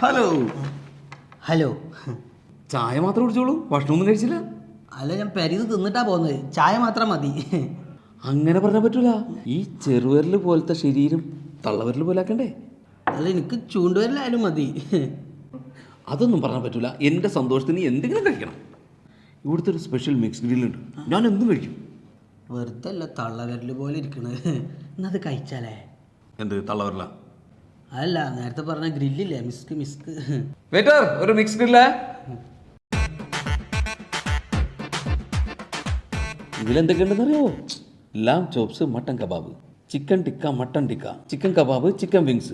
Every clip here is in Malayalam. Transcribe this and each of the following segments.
ഹലോ. ഹലോ. ചായ മാത്രം കുടിച്ചോളൂ. ഭക്ഷണമൊന്നും കഴിച്ചില്ല. അല്ല ഞാൻ പരിത് തിന്നിട്ടാ പോകുന്നത് ചായ മാത്രം മതി. അങ്ങനെ പറഞ്ഞാൽ പറ്റൂല. ഈ ചെറുവരൽ പോലത്തെ ശരീരം തള്ളവരൽ പോലെ ആക്കണ്ടേ അല്ല എനിക്ക് ചൂണ്ടുവരലായാലും മതി. അതൊന്നും പറഞ്ഞാൽ പറ്റൂല. എന്റെ സന്തോഷത്തിന് എന്തെങ്കിലും കഴിക്കണം. ഇവിടുത്തെ ഒരു സ്പെഷ്യൽ മിക്സ് ഗ്രില്ലുണ്ട് ഞാൻ എന്തും കഴിക്കും. വെറുതെ അല്ല തള്ളവരൽ പോലെ ഇരിക്കണത് എന്നത് കഴിച്ചാലേ? എന്ത് തള്ളവിരല? അതല്ല നേരത്തെ പറഞ്ഞ ഗ്രില്ലില്ലേ? മിസ്ക് മിസ്ക്. വെയിറ്റർ ഒരു മിക്സ് ഗ്രില്ല. ഇതിലെന്തൊക്കെയുണ്ടെന്ന് അറിയോ lamb chops mutton kebab. Chicken tikka mutton tikka. Chicken kebab chicken wings.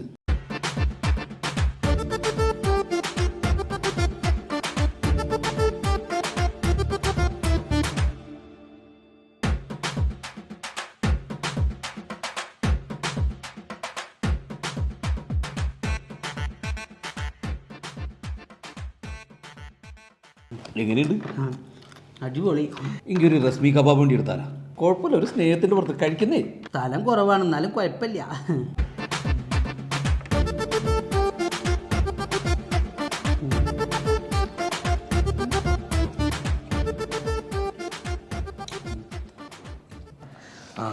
എങ്ങനെയുണ്ട്? അടിപൊളി. എങ്കിൽ ഒരു റസ്മി കബാബ് വേണ്ടി എടുത്താലാ? കുഴപ്പമില്ല ഒരു സ്നേഹത്തിന്റെ പുറത്ത് കഴിക്കുന്നേ. സ്ഥലം കുറവാണ് എന്നാലും കുഴപ്പമില്ല. ആ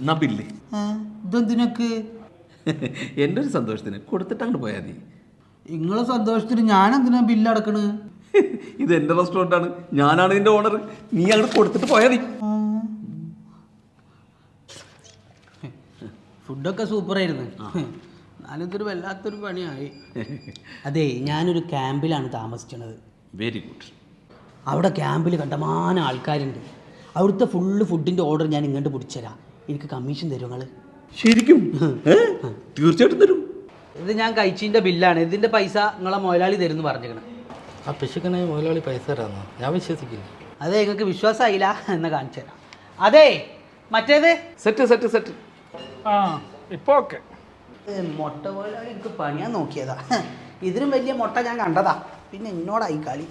എന്നാ ബില്ല് ഇതെന്തിനൊക്കെ? എന്റെ ഒരു സന്തോഷത്തിന് കൊടുത്തിട്ട് അങ്ങോട്ട് പോയാൽ മതി. നിങ്ങളെ സന്തോഷത്തിന് ഞാൻ എന്തിനാ ബില്ല് അടക്കണ്? ഇത് എന്റെ റെസ്റ്റോറന്റാണ് ഞാനാണ് ഇതിന്റെ ഓണർ നീ അങ്ങോട്ട് കൊടുത്തിട്ട് പോയാൽ മതി. ഫുഡൊക്കെ സൂപ്പറായിരുന്നു. എന്നാലും ഇതൊരു വല്ലാത്തൊരു പണിയായി. അതെ ഞാനൊരു ക്യാമ്പിലാണ് താമസിക്കുന്നത് വെരി ഗുഡ് അവിടെ ക്യാമ്പിൽ കണ്ടമാനം ആൾക്കാരുണ്ട്. അവിടുത്തെ ഫുള്ള് ഫുഡിന്റെ ഓർഡർ ഞാൻ ഇങ്ങോട്ട് പിടിച്ചുതരാം. എനിക്ക് കമ്മീഷൻ തരും നിങ്ങൾ ശരിക്കും? തീർച്ചയായിട്ടും തരും. ഇത് ഞാൻ കഴിച്ചതിന്റെ ബില്ലാണ് ഇതിന്റെ പൈസ നിങ്ങളെ മുതലാളി തരുമെന്ന് പറഞ്ഞിരിക്കണം. ആ പിശുക്കനെ മുതലാളി പൈസ തരാമെന്നോ? ഞാൻ വിശ്വസിക്കില്ല. അതെ നിങ്ങൾക്ക് വിശ്വാസമായില്ല എന്ന് കാണിച്ചു തരാം അതെ മറ്റേത്? Set set set. ആ ഇപ്പൊ ഓക്കെ. മുട്ട മുതലാളി എനിക്ക് പണിയാൻ നോക്കിയതാ. ഇതിനും വലിയ മുട്ട ഞാൻ കണ്ടതാ. പിന്നെ എന്നോടായി കളി?